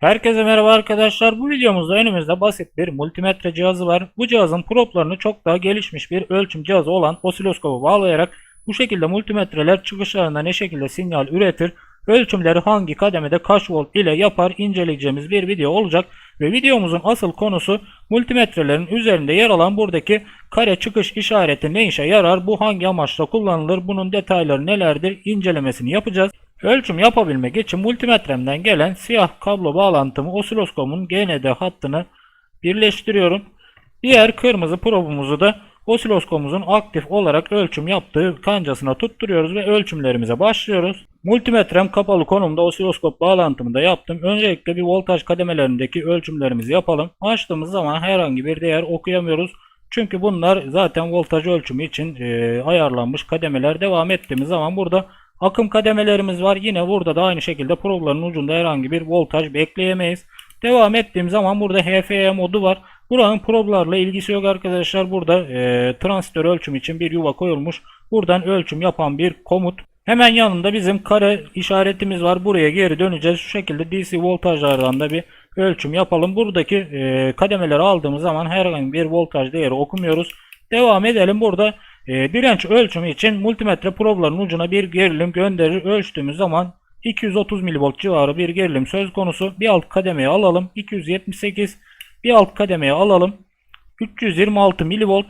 Herkese merhaba arkadaşlar. Bu videomuzda önümüzde basit bir multimetre cihazı var. Bu cihazın proplarını çok daha gelişmiş bir ölçüm cihazı olan osiloskopa bağlayarak bu şekilde multimetreler çıkışlarında ne şekilde sinyal üretir, ölçümleri hangi kademede kaç volt ile yapar inceleyeceğimiz bir video olacak. Ve videomuzun asıl konusu multimetrelerin üzerinde yer alan buradaki kare çıkış işareti ne işe yarar, bu hangi amaçla kullanılır, bunun detayları nelerdir incelemesini yapacağız. Ölçüm yapabilmek için multimetremden gelen siyah kablo bağlantımı osiloskopumun GND hattını birleştiriyorum. Diğer kırmızı probumuzu da osiloskopumuzun aktif olarak ölçüm yaptığı kancasına tutturuyoruz ve ölçümlerimize başlıyoruz. Multimetrem kapalı konumda osiloskop bağlantımı da yaptım. Öncelikle bir voltaj kademelerindeki ölçümlerimizi yapalım. Açtığımız zaman herhangi bir değer okuyamıyoruz. Çünkü bunlar zaten voltaj ölçümü için e, ayarlanmış kademeler. Devam ettiğimiz zaman burada akım kademelerimiz var. Yine burada da aynı şekilde probların ucunda herhangi bir voltaj bekleyemeyiz. Devam ettiğim zaman burada HFE modu var. Buranın problarla ilgisi yok arkadaşlar. Burada e, transistör ölçüm için bir yuva koyulmuş. Buradan ölçüm yapan bir komut. Hemen yanında bizim kare işaretimiz var. Buraya geri döneceğiz. Şu şekilde DC voltajlardan da bir ölçüm yapalım. Buradaki e, kademeleri aldığımız zaman herhangi bir voltaj değeri okumuyoruz. Devam edelim. Burada e, direnç ölçümü için multimetre probların ucuna bir gerilim gönderir. Ölçtüğümüz zaman 230 mV civarı bir gerilim söz konusu. Bir alt kademeye alalım. 278. Bir alt kademeye alalım. 326 mV.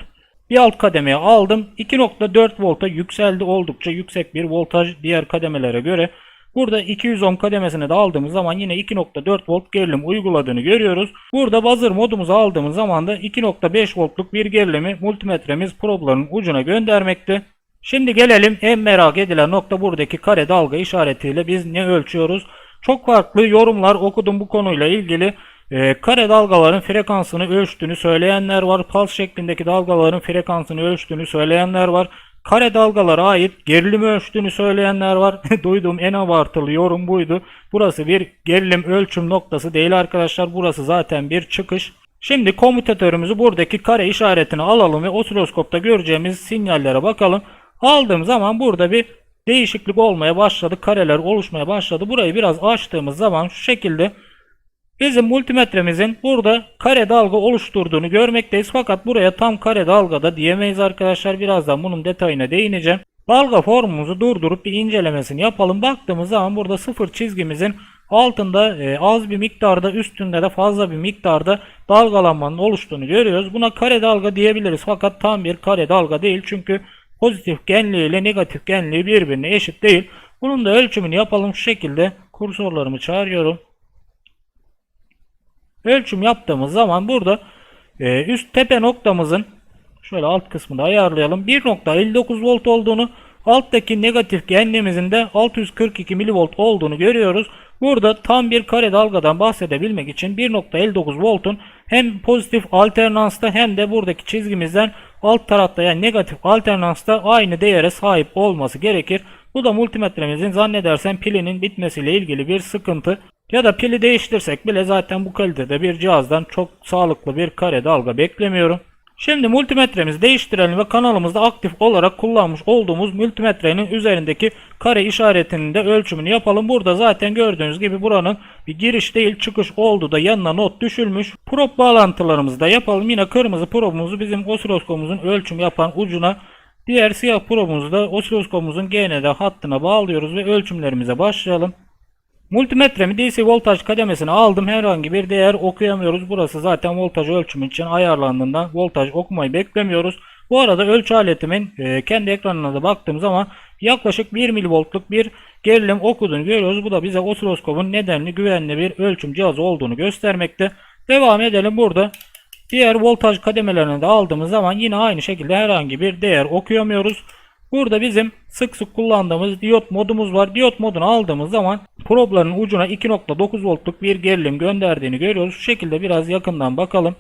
Bir alt kademeye aldım. 2.4 volta yükseldi. Oldukça yüksek bir voltaj diğer kademelere göre. Burada 210 kademesine de aldığımız zaman yine 2.4 volt gerilim uyguladığını görüyoruz. Burada buzzer modumuzu aldığımız zaman da 2.5 voltluk bir gerilimi multimetremiz probların ucuna göndermekte. Şimdi gelelim en merak edilen nokta buradaki kare dalga işaretiyle biz ne ölçüyoruz? Çok farklı yorumlar okudum bu konuyla ilgili. Ee, kare dalgaların frekansını ölçtüğünü söyleyenler var. Pulse şeklindeki dalgaların frekansını ölçtüğünü söyleyenler var. Kare dalgalara ait gerilimi ölçtüğünü söyleyenler var. Duyduğum en abartılı yorum buydu. Burası bir gerilim ölçüm noktası değil arkadaşlar. Burası zaten bir çıkış. Şimdi komutatörümüzü buradaki kare işaretini alalım ve osiloskopta göreceğimiz sinyallere bakalım. Aldığım zaman burada bir değişiklik olmaya başladı. Kareler oluşmaya başladı. Burayı biraz açtığımız zaman şu şekilde bizim multimetremizin burada kare dalga oluşturduğunu görmekteyiz. Fakat buraya tam kare dalga da diyemeyiz arkadaşlar. Birazdan bunun detayına değineceğim. Dalga formumuzu durdurup bir incelemesini yapalım. Baktığımız zaman burada sıfır çizgimizin altında e, az bir miktarda üstünde de fazla bir miktarda dalgalanmanın oluştuğunu görüyoruz. Buna kare dalga diyebiliriz fakat tam bir kare dalga değil çünkü pozitif genliği ile negatif genliği birbirine eşit değil. Bunun da ölçümünü yapalım şu şekilde kursorlarımı çağırıyorum. Ölçüm yaptığımız zaman burada e, üst tepe noktamızın şöyle alt kısmını ayarlayalım. 1.59 volt olduğunu alttaki negatif genliğimizin de 642 milivolt olduğunu görüyoruz. Burada tam bir kare dalgadan bahsedebilmek için 1.59 voltun hem pozitif alternansta hem de buradaki çizgimizden alt tarafta yani negatif alternansta aynı değere sahip olması gerekir. Bu da multimetremizin zannedersem pilinin bitmesiyle ilgili bir sıkıntı. Ya da pili değiştirsek bile zaten bu kalitede bir cihazdan çok sağlıklı bir kare dalga beklemiyorum. Şimdi multimetremizi değiştirelim ve kanalımızda aktif olarak kullanmış olduğumuz multimetrenin üzerindeki kare işaretinin de ölçümünü yapalım. Burada zaten gördüğünüz gibi buranın bir giriş değil çıkış oldu da yanına not düşülmüş. Probe bağlantılarımızı da yapalım. Yine kırmızı probumuzu bizim osiloskopumuzun ölçüm yapan ucuna diğer siyah probumuzu da osiloskopumuzun GND hattına bağlıyoruz ve ölçümlerimize başlayalım. Multimetremi DC voltaj kademesine aldım. Herhangi bir değer okuyamıyoruz. Burası zaten voltaj ölçümü için ayarlandığından voltaj okumayı beklemiyoruz. Bu arada ölçü aletimin e, kendi ekranına da baktığım zaman yaklaşık 1 milivoltluk bir gerilim okuduğunu görüyoruz. Bu da bize osiloskopun nedenli güvenli bir ölçüm cihazı olduğunu göstermekte. Devam edelim burada. Diğer voltaj kademelerini de aldığımız zaman yine aynı şekilde herhangi bir değer okuyamıyoruz. Burada bizim sık sık kullandığımız diyot modumuz var. Diyot modunu aldığımız zaman probların ucuna 2.9 voltluk bir gerilim gönderdiğini görüyoruz. Şu şekilde biraz yakından bakalım.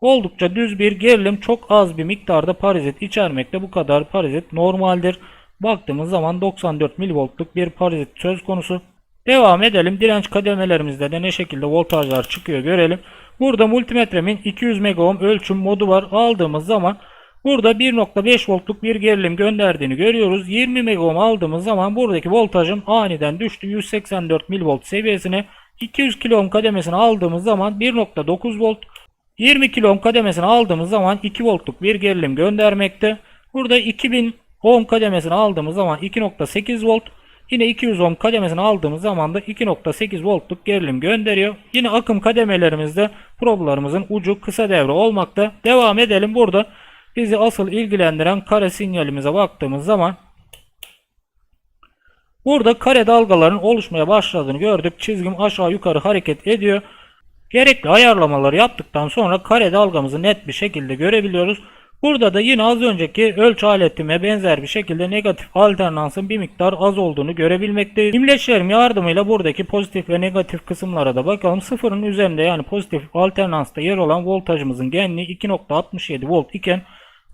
Oldukça düz bir gerilim çok az bir miktarda parazit içermekte. Bu kadar parazit normaldir. Baktığımız zaman 94 milivoltluk bir parazit söz konusu. Devam edelim. Direnç kademelerimizde de ne şekilde voltajlar çıkıyor görelim. Burada multimetremin 200 megaohm ölçüm modu var. Aldığımız zaman Burada 1.5 voltluk bir gerilim gönderdiğini görüyoruz. 20 megohm aldığımız zaman buradaki voltajım aniden düştü 184 mV seviyesine. 200 kilo ohm kademesini aldığımız zaman 1.9 volt 20 kilo ohm kademesini aldığımız zaman 2 voltluk bir gerilim göndermekte. Burada 2000 ohm kademesini aldığımız zaman 2.8 volt. Yine 200 ohm kademesini aldığımız zaman da 2.8 voltluk gerilim gönderiyor. Yine akım kademelerimizde problarımızın ucu kısa devre olmakta. Devam edelim burada. Bizi asıl ilgilendiren kare sinyalimize baktığımız zaman Burada kare dalgaların oluşmaya başladığını gördük. Çizgim aşağı yukarı hareket ediyor. Gerekli ayarlamaları yaptıktan sonra kare dalgamızı net bir şekilde görebiliyoruz. Burada da yine az önceki ölçü aletime benzer bir şekilde negatif alternansın bir miktar az olduğunu görebilmekteyiz. İmleçlerim yardımıyla buradaki pozitif ve negatif kısımlara da bakalım. Sıfırın üzerinde yani pozitif alternansta yer olan voltajımızın genliği 2.67 volt iken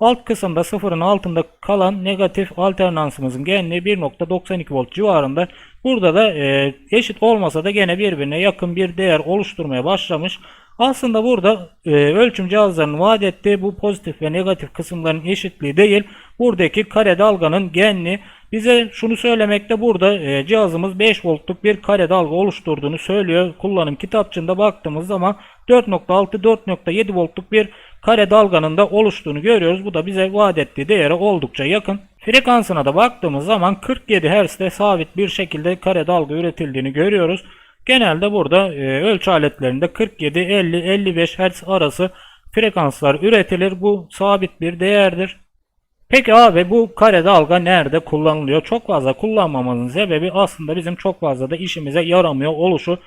Alt kısımda sıfırın altında kalan negatif alternansımızın genliği 1.92 volt civarında. Burada da e, eşit olmasa da gene birbirine yakın bir değer oluşturmaya başlamış. Aslında burada e, ölçüm cihazlarının vaat ettiği bu pozitif ve negatif kısımların eşitliği değil. Buradaki kare dalganın genliği bize şunu söylemekte burada e, cihazımız 5 voltluk bir kare dalga oluşturduğunu söylüyor. Kullanım kitapçığında baktığımız zaman 4.6-4.7 voltluk bir kare dalganın da oluştuğunu görüyoruz. Bu da bize vaat ettiği değere oldukça yakın. Frekansına da baktığımız zaman 47 Hz'de sabit bir şekilde kare dalga üretildiğini görüyoruz. Genelde burada e, ölçü aletlerinde 47, 50, 55 Hz arası frekanslar üretilir. Bu sabit bir değerdir. Peki abi bu kare dalga nerede kullanılıyor? Çok fazla kullanmamamızın sebebi aslında bizim çok fazla da işimize yaramıyor oluşu.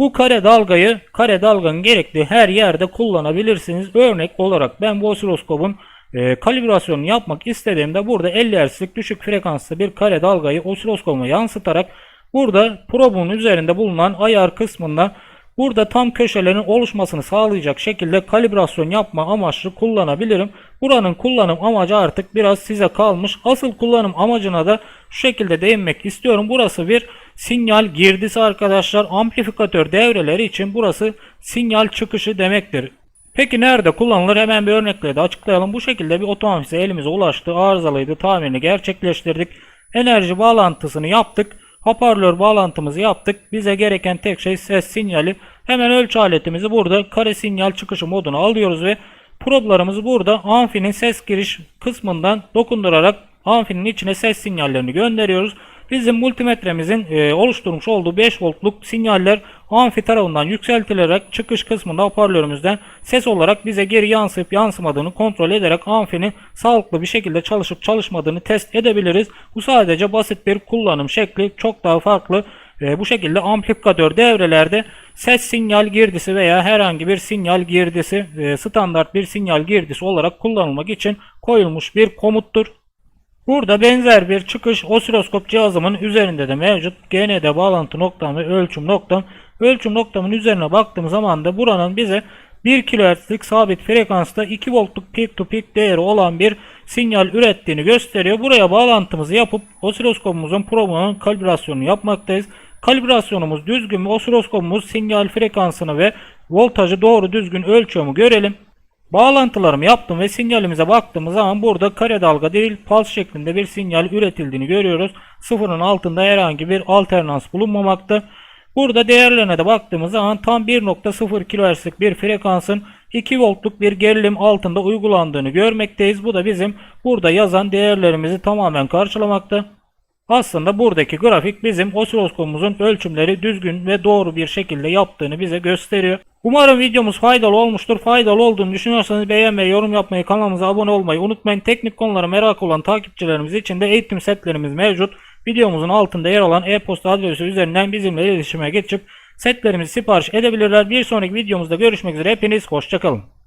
Bu kare dalgayı kare dalganın gerektiği her yerde kullanabilirsiniz. Örnek olarak ben bu osiloskopun e, kalibrasyonunu yapmak istediğimde burada 50 Hz'lik düşük frekanslı bir kare dalgayı osiloskopuma yansıtarak burada probun üzerinde bulunan ayar kısmında Burada tam köşelerin oluşmasını sağlayacak şekilde kalibrasyon yapma amaçlı kullanabilirim. Buranın kullanım amacı artık biraz size kalmış. Asıl kullanım amacına da şu şekilde değinmek istiyorum. Burası bir sinyal girdisi arkadaşlar. Amplifikatör devreleri için burası sinyal çıkışı demektir. Peki nerede kullanılır? Hemen bir örnekle de açıklayalım. Bu şekilde bir otomatik elimize ulaştı. Arızalıydı. Tamirini gerçekleştirdik. Enerji bağlantısını yaptık. Hoparlör bağlantımızı yaptık. Bize gereken tek şey ses sinyali. Hemen ölçü aletimizi burada kare sinyal çıkışı moduna alıyoruz ve problarımızı burada amfinin ses giriş kısmından dokundurarak amfinin içine ses sinyallerini gönderiyoruz. Bizim multimetremizin e, oluşturmuş olduğu 5 voltluk sinyaller amfi tarafından yükseltilerek çıkış kısmında hoparlörümüzden ses olarak bize geri yansıyıp yansımadığını kontrol ederek amfinin sağlıklı bir şekilde çalışıp çalışmadığını test edebiliriz. Bu sadece basit bir kullanım şekli çok daha farklı. E, bu şekilde amplifikatör devrelerde ses sinyal girdisi veya herhangi bir sinyal girdisi e, standart bir sinyal girdisi olarak kullanılmak için koyulmuş bir komuttur. Burada benzer bir çıkış osiloskop cihazımın üzerinde de mevcut. GND bağlantı noktam ve ölçüm noktam. Ölçüm noktamın üzerine baktığım zaman da buranın bize 1 kHz'lik sabit frekansta 2 voltluk peak to peak değeri olan bir sinyal ürettiğini gösteriyor. Buraya bağlantımızı yapıp osiloskopumuzun probunun kalibrasyonunu yapmaktayız. Kalibrasyonumuz düzgün ve osiloskopumuz sinyal frekansını ve voltajı doğru düzgün ölçüyor mu görelim. Bağlantılarımı yaptım ve sinyalimize baktığımız zaman burada kare dalga değil pulse şeklinde bir sinyal üretildiğini görüyoruz. Sıfırın altında herhangi bir alternans bulunmamakta. Burada değerlerine de baktığımız zaman tam 1.0 kHz'lik bir frekansın 2 voltluk bir gerilim altında uygulandığını görmekteyiz. Bu da bizim burada yazan değerlerimizi tamamen karşılamakta. Aslında buradaki grafik bizim osiloskopumuzun ölçümleri düzgün ve doğru bir şekilde yaptığını bize gösteriyor. Umarım videomuz faydalı olmuştur. Faydalı olduğunu düşünüyorsanız beğenmeyi, yorum yapmayı, kanalımıza abone olmayı unutmayın. Teknik konulara merak olan takipçilerimiz için de eğitim setlerimiz mevcut. Videomuzun altında yer alan e-posta adresi üzerinden bizimle iletişime geçip setlerimizi sipariş edebilirler. Bir sonraki videomuzda görüşmek üzere. Hepiniz hoşçakalın.